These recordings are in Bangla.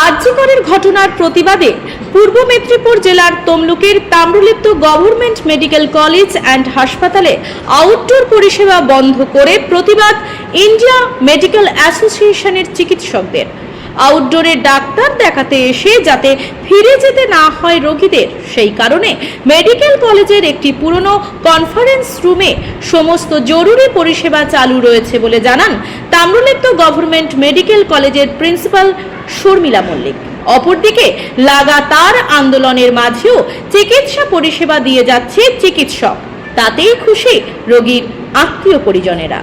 আর্যিকরের ঘটনার প্রতিবাদে পূর্ব মেদিনীপুর জেলার তমলুকের Tamralipta government medical college and হাসপাতালে আউটডোর পরিষেবা বন্ধ করে প্রতিবাদ ইন্ডিয়া মেডিকেল অ্যাসোসিয়েশনের চিকিৎসকদের। আউটডোরে ডাক্তার দেখাতে এসে যাতে ফিরে যেতে না হয় রোগীদের। সেই কারণে মেডিকেল কলেজের একটি পুরনো কনফারেন্স রুমে সমস্ত জরুরি পরিষেবা চালু রয়েছে বলে জানান তাম্রলিপ্ত গভর্নমেন্ট মেডিকেল কলেজের প্রিন্সিপাল শর্মিলা মল্লিক। অপরদিকে লাগাতার আন্দোলনের মাঝেও চিকিৎসা পরিষেবা দিয়ে যাচ্ছে চিকিৎসক। তাতেই খুশি রোগীর আত্মীয় পরিজনেরা।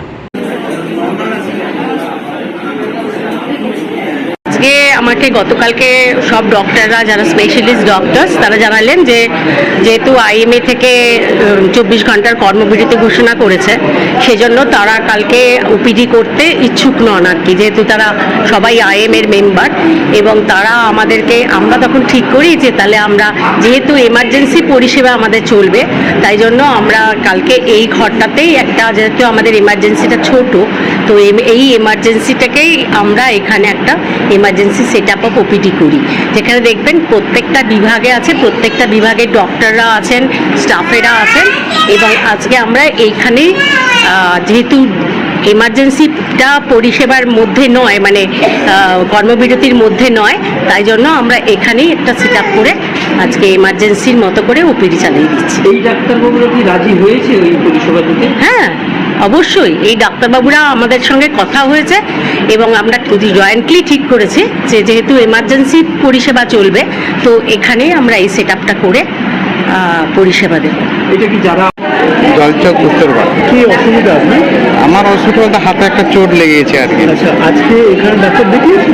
আমাকে গতকালকে সব ডক্টররা যারা স্পেশালিস্ট ডক্টরস তারা জানালেন যে যেহেতু আইএমএ থেকে চব্বিশ ঘণ্টার কর্মবিরতি ঘোষণা করেছে, সেজন্য তারা কালকে ওপিডি করতে ইচ্ছুক নন আর কি যেহেতু তারা সবাই আইএমের মেম্বার এবং তারা আমাদেরকে, আমরা তখন ঠিক করি যে তাহলে আমরা, যেহেতু এমার্জেন্সি পরিষেবা আমাদের চলবে, তাই জন্য আমরা কালকে এই ঘরটাতেই একটা, যেহেতু আমাদের এমার্জেন্সিটা ছোট, তো এই এমার্জেন্সিটাকেই আমরা এখানে একটা emergency set up of OPD করি যেখানে দেখবেন প্রত্যেকটা বিভাগে আছে, প্রত্যেকটা বিভাগে ডক্টররা আছেন স্টাফেরা আছেন এবং আজকে আমরা এইখানে যেহেতু এমার্জেন্সিটা পরিষেবার মধ্যে নয় মানে কর্মবিরতির মধ্যে নয়, তাই জন্য আমরা এখানেই একটা সেট করে আজকে এমার্জেন্সির মতো করে ওপিডি চালিয়ে দিচ্ছি এই ডাক্তারবাবুরা কি রাজি হয়েছে ওই পরিষেবা দিতে? হ্যাঁ অবশ্যই। এই ডাক্তারবাবুরা আমাদের সঙ্গে কথা হয়েছে এবং আমরা জয়েন্টলি ঠিক করেছি যে যেহেতু এমার্জেন্সি পরিষেবা চলবে তো এখানে আমরা এই সেট আপটা করে পরিষেবা দেব। এটা কি যারা জলচক উত্তরপাড়া কি অসুবিধা আপনার? আমার অসুবিধা বলতে হাতে একটা চোট লেগেছে আর কি। আচ্ছা আজকে এখানে ডাক্তার দেখিয়েছি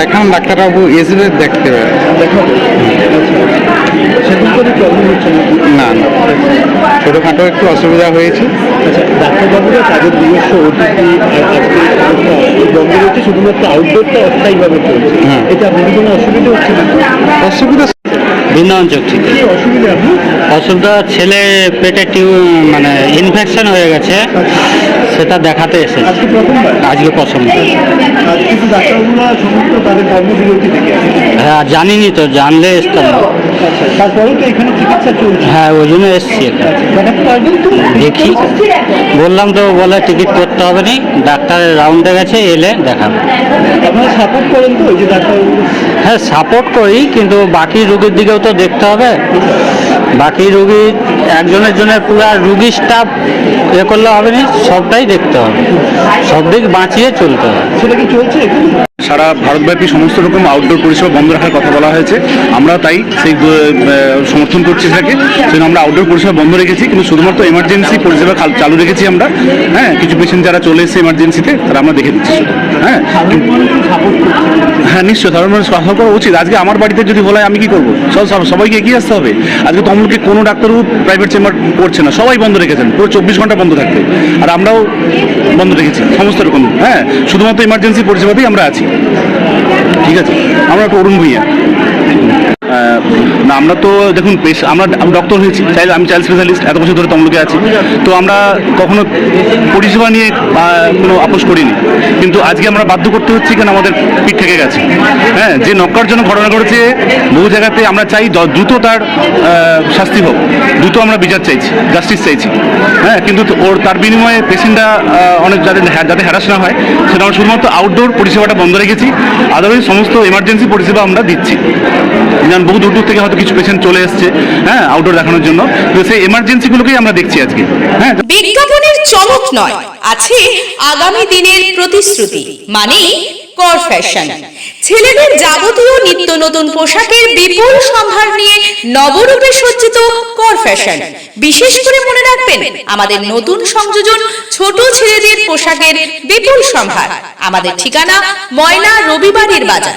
দেখান ডাক্তারবাবু এসবে দেখতে পারে আচ্ছা না না। ছোটোখাটো একটু অসুবিধা হয়েছে। আচ্ছা ডাক্তারবাবুরা তাদের নিজস্ব ওটিপি বন্ধ রয়েছে শুধুমাত্র আউটডোরটা অস্থায়ীভাবে চলছে। হ্যাঁ। এতে আপনাদের কোনো অসুবিধা হচ্ছে না অসুবিধা বৃন্দাবন চোখ থেকে। অসুবিধা অসুবিধা ছেলে পেটে টিউ মানে ইনফেকশন হয়ে গেছে। সেটা দেখাতে এসেছে। আজকে পছন্দ হ্যাঁ জানিনি তো জানলে এসতাম। না। আচ্ছা চলছে। হ্যাঁ ওই জন্য এসছি তো? দেখি। বললাম তো বলে টিকিট করতে হবে না। ডাক্তারের রাউন্ডে গেছে এলে দেখাবে। হ্যাঁ সাপোর্ট করি কিন্তু বাকি রুগীর দিকেও তো দেখতে হবে। বাকি রুগী একজনের জন্য পুরো রুগী স্টাফ এ করলে হবে না সবটাই দেখতে হবে। সব দিক বাঁচিয়ে চলতে হবে। সেটা কি চলছে সারা ভারতব্যাপী সমস্ত রকম আউটডোর পরিষেবা বন্ধ রাখার কথা বলা হয়েছে। আমরা তাই সেই সমর্থন করছি সেটাকে সেজন্য আমরা আউটডোর পরিষেবা বন্ধ রেখেছি কিন্তু শুধুমাত্র এমার্জেন্সি পরিষেবা চালু রেখেছি আমরা। হ্যাঁ কিছু পেশেন্ট যারা চলে এসেছে এমার্জেন্সিতে তারা আমরা দেখে দিচ্ছি হ্যাঁ? হ্যাঁ নিশ্চয় সাধারণ মানুষ কথা করা উচিত। আজকে আমার বাড়িতে যদি বলে আমি কি করব? সব সব- সবাইকে এগিয়ে আসতে হবে। আজকে তমলুকে কোনো ডাক্তারও প্রাইভেট চেম্বার করছে না। সবাই বন্ধ রেখেছেন, পুরো চব্বিশ ঘণ্টা বন্ধ থাকবে আর আমরাও বন্ধ রেখেছি, সমস্ত রকম হ্যাঁ শুধুমাত্র ইমার্জেন্সি পরিষেবাতেই আমরা আছি। ঠিক আছে? আমরা একটা অরুণ ভূঁইয়া। না, আমরা তো দেখুন আমরা ডক্টর হয়েছি। চাইল্ড আমি চাইল্ড স্পেশালিস্ট এত বছর ধরে তমলুকে আছি। তো আমরা কখনো পরিষেবা নিয়ে কোনো আপোষ করিনি। কিন্তু আজকে আমরা বাধ্য করতে হচ্ছে কেন আমাদের পিঠ থেকে গেছে। হ্যাঁ যে নক্কার জন্য ঘটনা ঘটেছে, বহু জায়গাতে আমরা চাই দ্রুত তার শাস্তি হোক। দ্রুত আমরা বিচার চাইছি জাস্টিস চাইছি। হ্যাঁ কিন্তু ওর, তার বিনিময়ে পেশেন্টরা অনেক হ্যা- যাতে হ্যারাস না হয় সেটা আমরা শুধুমাত্র আউটডোর পরিষেবাটা বন্ধ রেখেছি। আদারওয়াইজ সমস্ত এমার্জেন্সি পরিষেবা আমরা দিচ্ছি। বহু দূর দূর থেকে হয়তো কিছু পেশেন্ট চলে এসছে হ্যাঁ আউটডোর দেখানোর জন্য। তো সেই এমার্জেন্সিগুলোকেই আমরা দেখছি আজকে হ্যাঁ। বিজ্ঞাপনের চমক নয়, আছে আগামী দিনের প্রতিশ্রুতি মানে কর ফ্যাশন ছেলেদের যাবতীয় নিত্য নতুন পোশাকের বিপুল সম্ভার নিয়ে নবরূপে সজ্জিত কর ফ্যাশন বিশেষ করে মনে রাখবেন, আমাদের নতুন সংযোজন ছোট ছেলেদের পোশাকের বিপুল সম্ভার। আমাদের ঠিকানা ময়না রবিবারের বাজার।